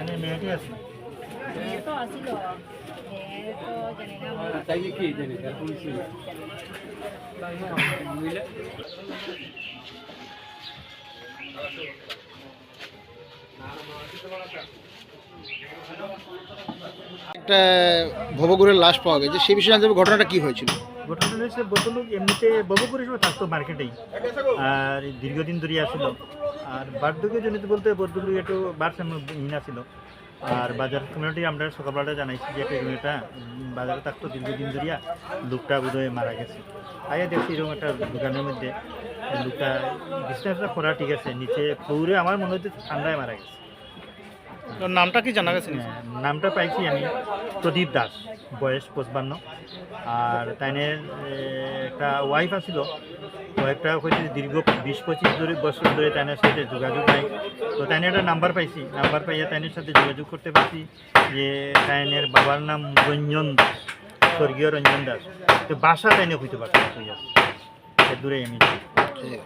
তাহলে মেয়েটি আছে। মেয়ে তো আসিল। মেয়ে তো জানি না আমার তাই কি জানি তার পুলিশ মহিলা একটা ভবগুরের লাশ পাওয়া গেছে সেই বিষয়ে জানতে ঘটনাটা কি হয়েছিল। ঘটনাটা হয়েছে ভদ্রলোক এমনিতে ববুপুরের সময় থাকতো মার্কেটেই আর দীর্ঘদিন ধরে আসছিল আর বার্ধক্য জনিত বলতে ভদ্রলোক একটু বারসামহীন ছিল। আর বাজার কমিউনিটি আমরা সকালবেলা জানাইছি যে একটা এটা বাজারে থাকতো দীর্ঘদিন ধরিয়া লোকটা বোধহয় মারা গেছে। আয়া দেখছি এরকম একটা দোকানের মধ্যে লোকটা বিজনেসটা করা ঠিক আছে নিচে পৌরে আমার মনে হচ্ছে ঠান্ডায় মারা গেছে। নামটা কি জানা গেছে হ্যাঁ, নামটা পাইছি আমি প্রদীপ দাস বয়স পঁচপান্ন। আর তাইনের একটা ওয়াইফ আছিল ওয়াইফটা হয়েছে দীর্ঘ বিশ পঁচিশ ধরে বছর ধরে তাইনের সাথে যোগাযোগ নাই। তো তাইনে একটা নাম্বার পাইছি। নাম্বার পাইয়া তাইনের সাথে যোগাযোগ করতে পারছি যে তাইনের বাবার নাম রঞ্জন দাস, স্বর্গীয় রঞ্জন দাস। তো বাসা তাইনে হইতে পারছে দূরে আছে।